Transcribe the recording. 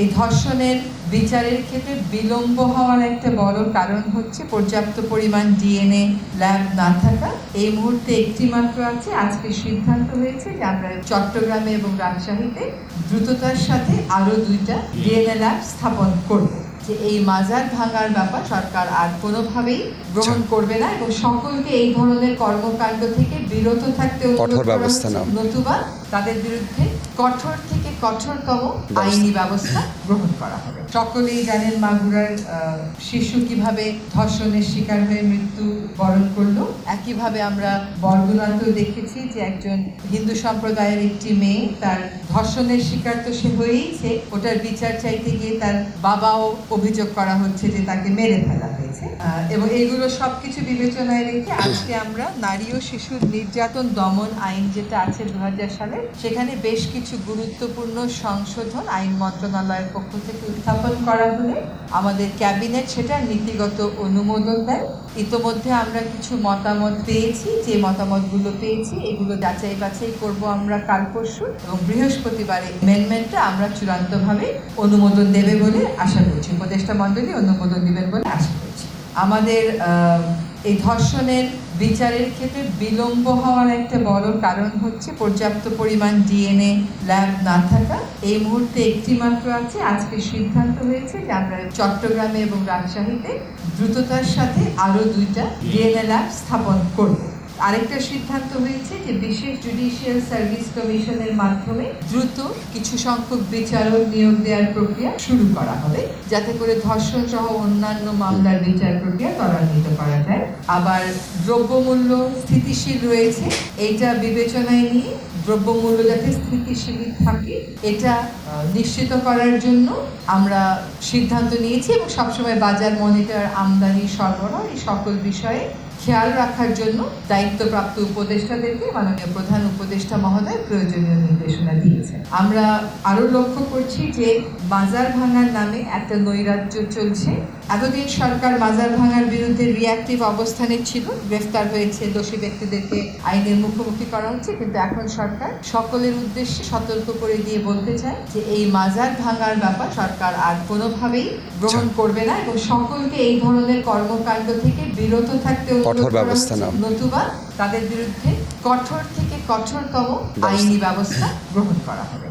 এই ধর্ষণের বিচারের ক্ষেত্রে বিলম্ব হওয়ার একটা বড় কারণ হচ্ছে পর্যাপ্ত পরিমাণ ডিএনএ ল্যাব না থাকা। এই মুহূর্তে একটি মাত্র আছে আজকে সিদ্ধান্ত হয়েছে যে আমরা চট্টগ্রামে এবং রাজশাহীতে দ্রুততার সাথে আরও দুইটা ডিএনএ ল্যাব স্থাপন করব। যে এই মাজার ভাঙার ব্যাপার সরকার আর কোনোভাবেই গ্রহণ করবে না এবং সকলকে এই ধরনের কর্মকাণ্ড থেকে বিরত থাকতে। নতুবা তাদের বিরুদ্ধে কঠোর থেকে কঠোরতম আইনি ব্যবস্থা গ্রহণ করা হবে। সকলেই জানেন মাগুরার শিশু কীভাবে ধর্ষণের শিকার হয়ে মৃত্যু বরণ করল। একইভাবে আমরা বরগুনাতেও দেখেছি যে একজন হিন্দু সম্প্রদায়ের একটি মেয়ে তার ধর্ষণের শিকার তো সে হয়েইছে ওটার বিচার চাইতে গিয়ে তার বাবাও অভিযোগ করা হচ্ছে যে তাকে মেরে ফেলা হয়েছে। এবং এগুলো সবকিছু বিবেচনায় রেখে আজকে আমরা নারী ও শিশুর নির্যাতন দমন আইন যেটা আছে দু সালে, সেখানে বেশ কিছু গুরুত্বপূর্ণ সংশোধন আইন মন্ত্রণালয়ের পক্ষ থেকে উত্থাপন করা হলে। আমাদের ক্যাবিনেট সেটা নীতিগত অনুমোদন দেয়। ইতোমধ্যে আমরা কিছু মতামত পেয়েছি, যে মতামতগুলো পেয়েছি, এগুলো যাচাই বাছাই করব আমরা কাল পরশু এবং বৃহস্পতিবারে মেনমেন্টটা আমরা চূড়ান্তভাবে অনুমোদন দেবে বলে আশা করছি। উপদেষ্টা মণ্ডলী অনুমোদন দিবেন বলে আশা করছি। আমাদের এই ধর্ষণের বিচারের ক্ষেত্রে বিলম্ব হওয়ার একটা বড় কারণ হচ্ছে পর্যাপ্ত পরিমাণ ডিএনএ ল্যাব না থাকা। এই মুহূর্তে একটি মাত্র আছে, আজকে সিদ্ধান্ত হয়েছে যে আমরা চট্টগ্রামে এবং রাজশাহীতে দ্রুততার সাথে আরও দুইটা ডিএনএ ল্যাব স্থাপন করব। আরেকটা সিদ্ধান্ত হয়েছে যে বিশেষ জুডিশিয়াল সার্ভিস কমিশনের মাধ্যমে দ্রুত কিছু সংখ্যক বিচারক নিয়োগ দেওয়ার প্রক্রিয়া শুরু করা হবে। যাতে করে ধর্ষণ সহ অন্যান্য মামলার বিচার প্রক্রিয়া ত্বরান্বিত করা যায়। আবার দ্রব্যমূল্য স্থিতিশীল রয়েছে, এইটা বিবেচনায় নিয়ে দ্রব্যমূল্য যাতে স্থিতিশীল থাকে, এটা নিশ্চিত করার জন্য আমরা সিদ্ধান্ত নিয়েছি এবং সবসময় বাজার মনিটর আমদানি সরবরাহ এই সকল বিষয়ে খেয়াল রাখার জন্য দায়িত্বপ্রাপ্ত উপদেষ্টাদেরকে মাননীয় প্রধান উপদেষ্টা মহোদয় প্রয়োজনীয় নির্দেশনা দিয়েছেন। আমরা আরও লক্ষ্য করছি যে বাজার ভাঙার নামে একটা নৈরাজ্য চলছে। এতদিন সরকার বাজার ভাঙার বিরুদ্ধে রিয়াক্টিভ অবস্থানে ছিল গ্রেফতার হয়েছে দোষী ব্যক্তিদেরকে আইনের মুখোমুখি করা হচ্ছে কিন্তু এখন সরকার সকলের উদ্দেশ্যে সতর্ক করে দিয়ে বলতে চায় যে এই মাজার ভাঙার ব্যাপার সরকার আর কোনোভাবেই গ্রহণ করবে না এবং সকলকে এই ধরনের কর্মকাণ্ড থেকে বিরত থাকতে অনুরোধ কঠোর ব্যবস্থা নতুবা তাদের বিরুদ্ধে কঠোর থেকে কঠোরতম আইনি ব্যবস্থা গ্রহণ করা হবে।